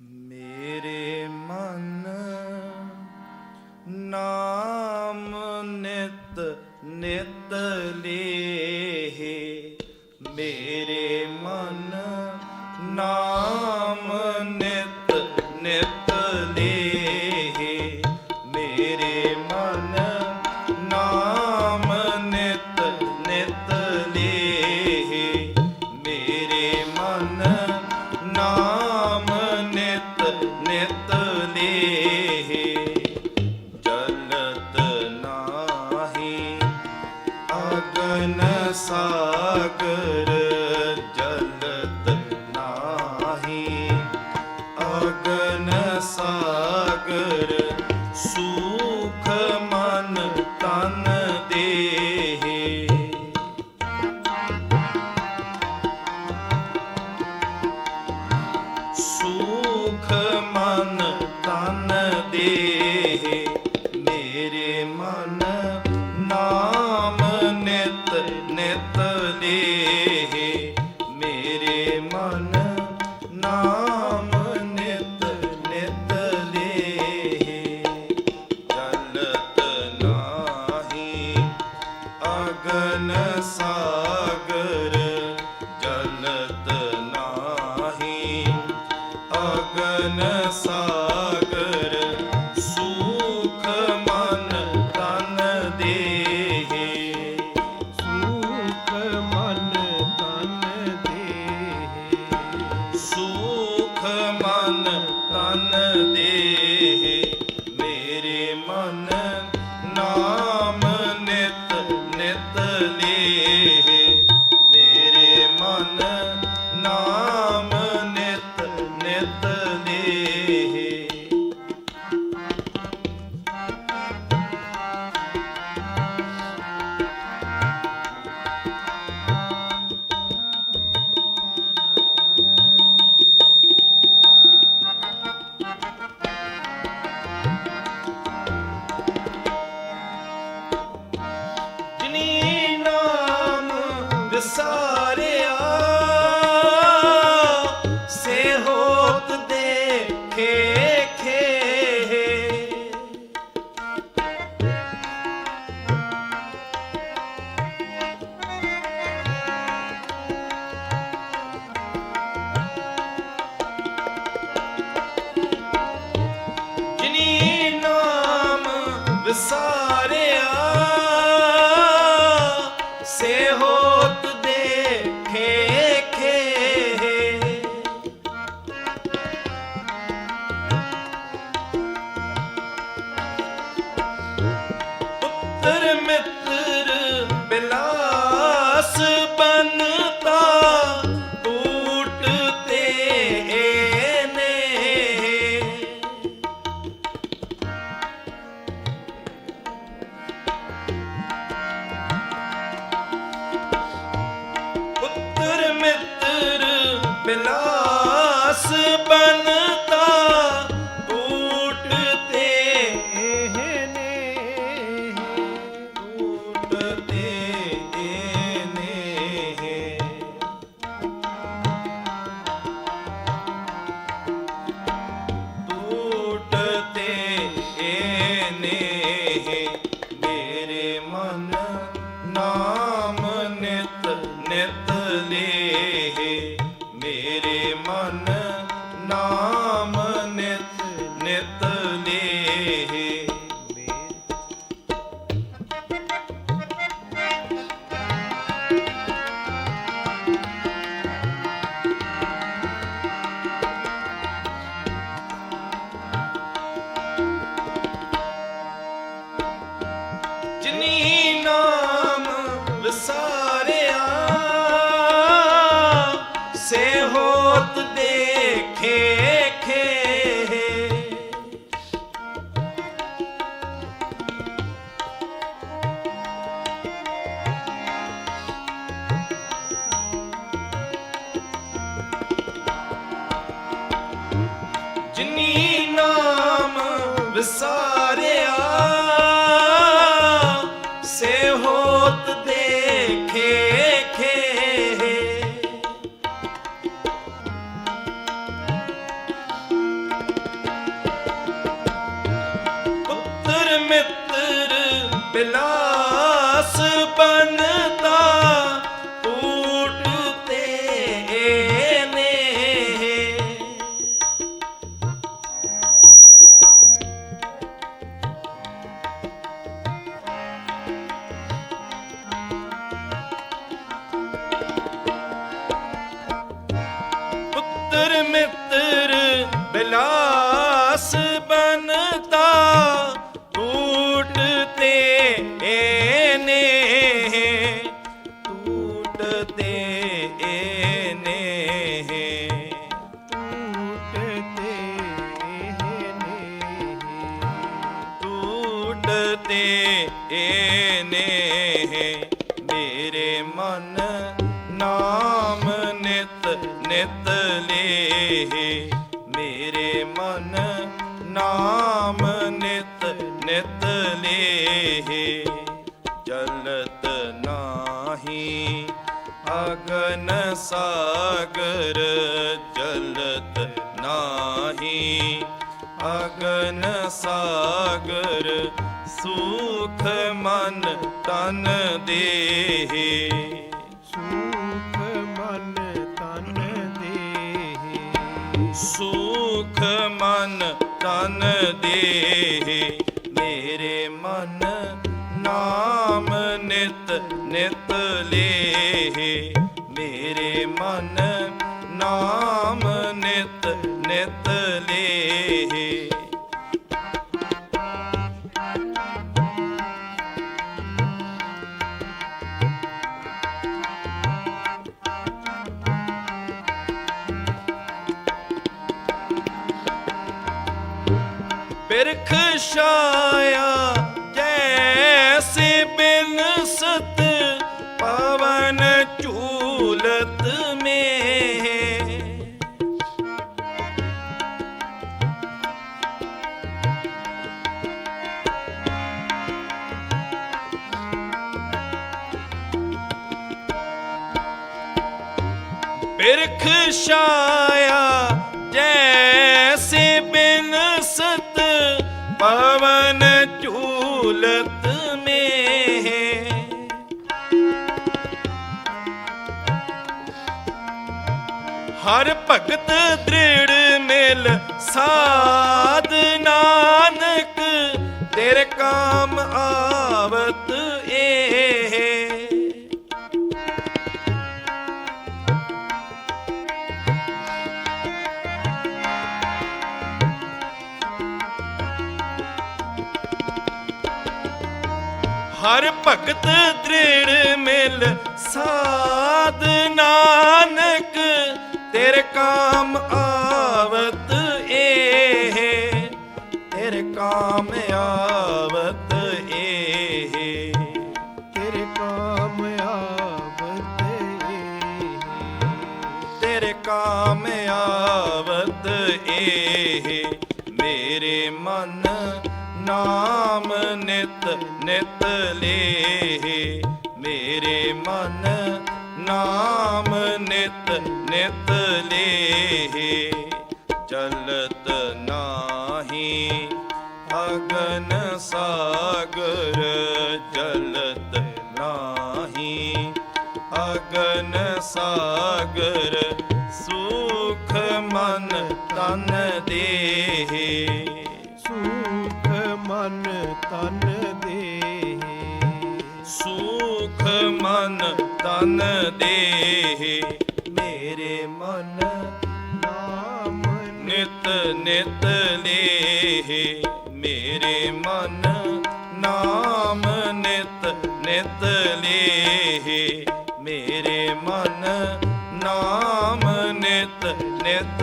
ਮੇਰੇ ਅਗਨ ਸਾਗਰ ਮਨ ਨਾਮ ਵਿਸਾਰਿਆ ਸੇ ਹੋਤ kırmızı ਸਾਗਰ ਜਲਤ ਨਾਹੀ ਅਗਨ ਸਾਗਰ ਸੂਖ ਮਨ ਤਨ ਦੇਹ। ਮੇਰੇ ਨਾਮ ਨਿਤ ਨਿਤ ਲੇਹ। ਬਿਰਖ ਛਾਇਆ ਜੈਸੇ ਬਿਰਖ ਛਾਇਆ, ਜੈਸੇ ਬਿਨਸਤ ਪਵਨ ਝੂਲਤ ਮੇ ਹਰ ਭਗਤ ਦ੍ਰਿੜ ਮਿਲ ਸਾਧ ਨਾਨਕ, ਤੇਰੇ ਕਾਮ ਆਵਤ ਹਰ ਭਗਤ ਦ੍ਰਿੜ ਮਿਲ। ਸਾਧ ਨਾਨਕ, ਤੇਰੇ ਕਾਮ ਆਵਤ ਏ ਤੇਰੇ ਕਾਮ ਆਵਤ ਏ ਤੇਰੇ ਕਾਮ ਆਵਤ ਤੇਰੇ ਕਾਮ ਆਵਤ ਏ ਮੇਰੇ ਮਨ ਨਾਮ ਨਿਤ ਨਿਤ ਲੇ ਮੇਰੇ ਮਨ ਨਾਮ ਨਿਤ ਨਿਤ ਲੇ ਚਲਤ ਨਾਹੀ ਅਗਨ ਸਾਗਰ, ਚਲਤ ਨਾਹੀ ਅਗਨ ਸਾਗਰ। ਸੁਖ ਮਨ ਤਨ ਸੁਖ ਮਨ ਤਨ ਦੇਹ। ਮੇਰੇ ਮਨ ਨਾਮ ਨਿਤ ਨਿਤ ਲੇਹ। ਮੇਰੇ ਮਨ ਨਾਮ ਨਿਤ ਨਿਤ ਲੇਹ। ਮੇਰੇ ਮਨ ਨਾਮ ਨਿਤ ਨਿਤ